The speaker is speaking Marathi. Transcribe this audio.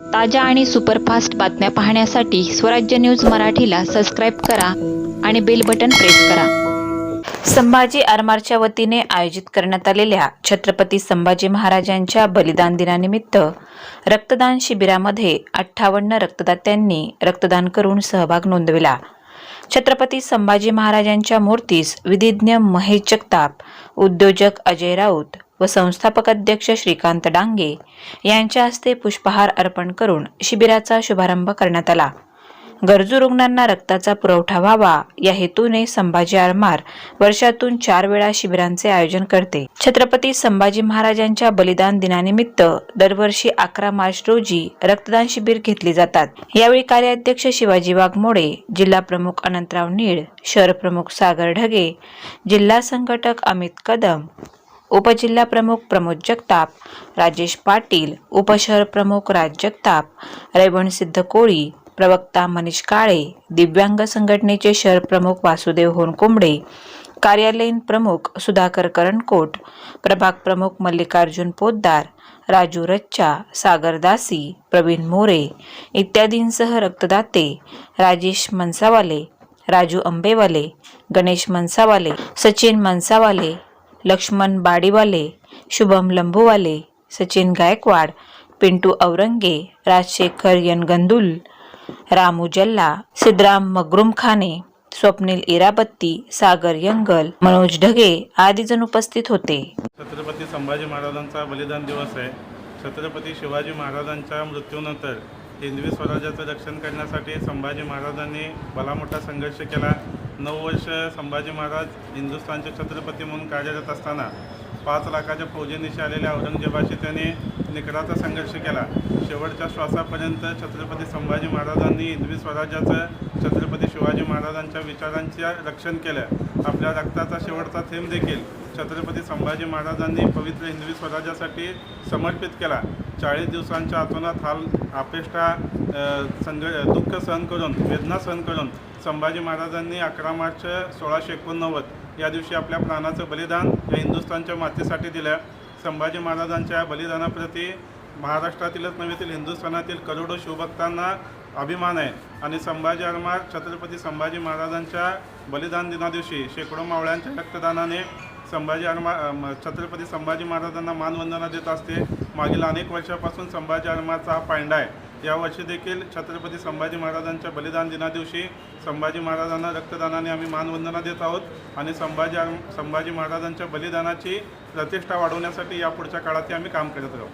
ताज्या आणि सुपरफास्ट बातम्या पाहण्यासाठी स्वराज्य न्यूज मराठीला सबस्क्राईब करा आणि बेल बटन प्रेस करा. संभाजी आरमारच्या वतीने आयोजित करण्यात आलेल्या छत्रपती संभाजी महाराजांच्या बलिदान दिनानिमित्त रक्तदान शिबिरामध्ये अठ्ठावन्न रक्तदात्यांनी रक्तदान करून सहभाग नोंदविला. छत्रपती संभाजी महाराजांच्या मूर्तीस विधिज्ञ महेश जगताप उद्योजक अजय राऊत व संस्थापक अध्यक्ष श्रीकांत डांगे यांच्या हस्ते पुष्पहार अर्पण करून शिबिराचा शुभारंभ करण्यात आला. गरजू रुग्णांना रक्ताचा पुरवठा व्हावा या हेतूने संभाजी आरमार वर्षातून चार वेळा शिबिरांचे आयोजन करते. छत्रपती संभाजी महाराजांच्या बलिदान दिनानिमित्त दरवर्षी अकरा मार्च रोजी रक्तदान शिबिर घेतली जातात. यावेळी कार्याध्यक्ष शिवाजी वाघमोडे जिल्हा प्रमुख अनंतराव नीळ शहर प्रमुख सागर ढगे जिल्हा संघटक अमित कदम उपजिल्हा प्रमुख प्रमोद जगताप राजेश पाटील उपशहर प्रमुख राज जगताप रेवणसिद्ध कोळी प्रवक्ता मनीष काळे दिव्यांग संघटनेचे शहर प्रमुख वासुदेव होनकुंबडे कार्यालयीन प्रमुख सुधाकर करणकोट प्रभाग प्रमुख मल्लिकार्जुन पोद्दार राजू रच्चा सागर दासी प्रवीण मोरे इत्यादींसह रक्तदाते राजेश मनसावाले राजू आंबेवाले गणेश मनसावाले सचिन मनसावाले लक्ष्मण बाडीवाले शुभम लंबूवाले सचिन गायकवाड पिंटू औरंगे राजशेखर यनगंदुल रामू जल्ला सिद्धराम मगरुम खाने स्वप्नील इराबत्ती सागर यंगल मनोज ढगे आदी जण उपस्थित होते. छत्रपती संभाजी महाराजांचा बलिदान दिवस आहे. छत्रपती शिवाजी महाराजांच्या मृत्यूनंतर हिंदवी स्वराज्याचं रक्षण करण्यासाठी संभाजी महाराजांनी भला मोठा संघर्ष केला. नऊ वर्ष संभाजी महाराज हिंदुस्थानचे छत्रपती म्हणून कार्यरत असताना पाच लाखाच्या फौजेनिशी आलेल्या औरंगजेबाशी त्याने निकराचा संघर्ष केला. शेवटच्या श्वासापर्यंत छत्रपती संभाजी महाराजांनी हिंदवी स्वराज्याचं छत्रपती शिवाजी महाराजांच्या विचारांचे रक्षण केलं. आपल्या रक्ताचा शेवटचा थेंब देखील छत्रपती संभाजी महाराजांनी पवित्र हिंदवी स्वराज्यासाठी समर्पित केला. चाळीस दिवसांच्या आतोनात हाल आपेष्टा संघ दुःख सहन करून वेदना सहन करून संभाजी महाराजांनी अकरा मार्च सोळाशे एकोणनव्वद या दिवशी आपल्या प्राणाचं बलिदान या हिंदुस्थानच्या मातेसाठी दिलं. संभाजी महाराजांच्या बलिदानाप्रती महाराष्ट्रातीलच नव्हे तर हिंदुस्थानातील करोडो शिवभक्तांना अभिमान आहे. आणि संभाजी अरमार छत्रपती संभाजी महाराजांच्या बलिदान दिनादिवशी शेकडो मावळ्यांच्या रक्तदानाने संभाजी आरमार छत्रपती संभाजी महाराजांना मानवंदना देत असते. मागील अनेक वर्षापासून संभाजी आरमारचा हा पायंडा आहे. यावर्षी देखील छत्रपती संभाजी महाराजांच्या बलिदान दिनादिवशी संभाजी महाराजांना रक्तदानाने आम्ही मानवंदना देत आहोत आणि संभाजी संभाजी महाराजांच्या बलिदानाची प्रतिष्ठा वाढवण्यासाठी यापुढच्या काळातही आम्ही काम करत राहू.